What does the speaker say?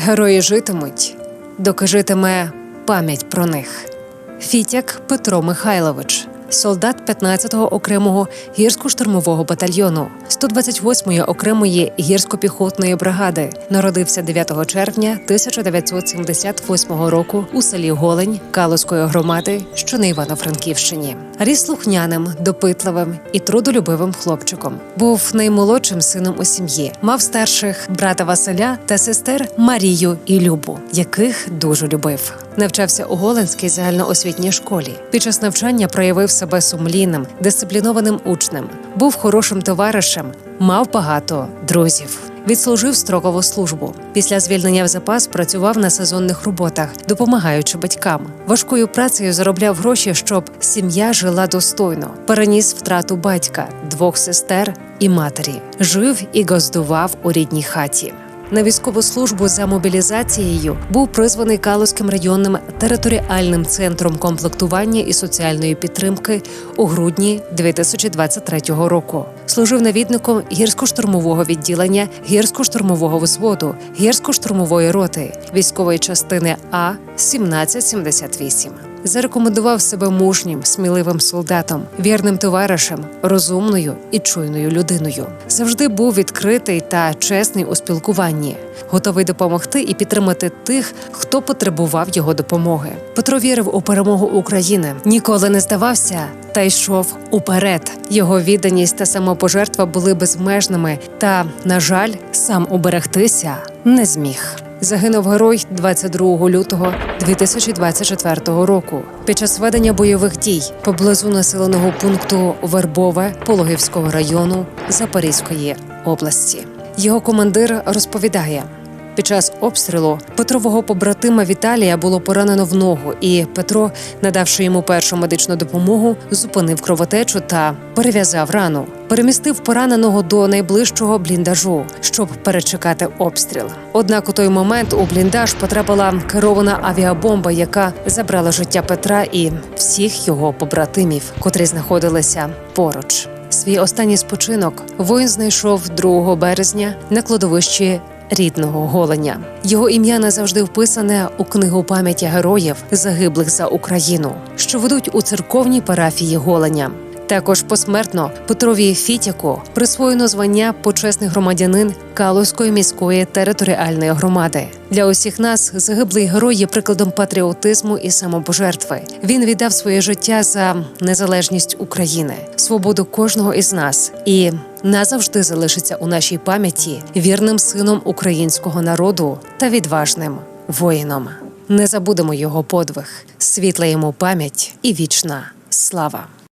Герої житимуть, доки житиме пам'ять про них. Фітяк Петро Михайлович, солдат 15-го окремого гірсько-штурмового батальйону 128-ї окремої гірсько-піхотної бригади, народився 9 червня 1978 року у селі Голень Калузької громади, що на Івано-Франківщині. Ріс слухняним, допитливим і трудолюбивим хлопчиком. Був наймолодшим сином у сім'ї. Мав старших брата Василя та сестер Марію і Любу, яких дуже любив. Навчався у Голенській загальноосвітній школі. Під час навчання проявив себе сумлінним, дисциплінованим учнем, був хорошим товаришем, мав багато друзів. Відслужив строкову службу. Після звільнення в запас працював на сезонних роботах, допомагаючи батькам. Важкою працею заробляв гроші, щоб сім'я жила достойно. Переніс втрату батька, двох сестер і матері. Жив і гоздував у рідній хаті. На військову службу за мобілізацією був призваний Калузьким районним територіальним центром комплектування і соціальної підтримки у грудні 2023 року. Служив навідником гірсько-штурмового відділення гірсько-штурмового взводу, гірсько-штурмової роти військової частини А 1778. Зарекомендував себе мужнім, сміливим солдатом, вірним товаришем, розумною і чуйною людиною. Завжди був відкритий та чесний у спілкуванні, готовий допомогти і підтримати тих, хто потребував його допомоги. Петро вірив у перемогу України, ніколи не здавався та йшов уперед. Його відданість та самопожертва були безмежними. Та, на жаль, сам уберегтися не зміг. Загинув герой 22 лютого 2024 року під час ведення бойових дій поблизу населеного пункту Вербове Пологівського району Запорізької області. Його командир розповідає. Під час обстрілу Петрового побратима Віталія було поранено в ногу, і Петро, надавши йому першу медичну допомогу, зупинив кровотечу та перев'язав рану. Перемістив пораненого до найближчого бліндажу, щоб перечекати обстріл. Однак у той момент у бліндаж потрапила керована авіабомба, яка забрала життя Петра і всіх його побратимів, котрі знаходилися поруч. Свій останній спочинок воїн знайшов 2 березня на кладовищі рідного голеня. Його ім'я назавжди вписане у книгу пам'яті героїв, загиблих за Україну, що ведуть у церковній парафії голеня. Також посмертно Петрові Фітяку присвоєно звання почесний громадянин Калузької міської територіальної громади. Для усіх нас загиблий герой є прикладом патріотизму і самопожертви. Він віддав своє життя за незалежність України, свободу кожного із нас і назавжди залишиться у нашій пам'яті вірним сином українського народу та відважним воїном. Не забудемо його подвиг, світла йому пам'ять і вічна слава.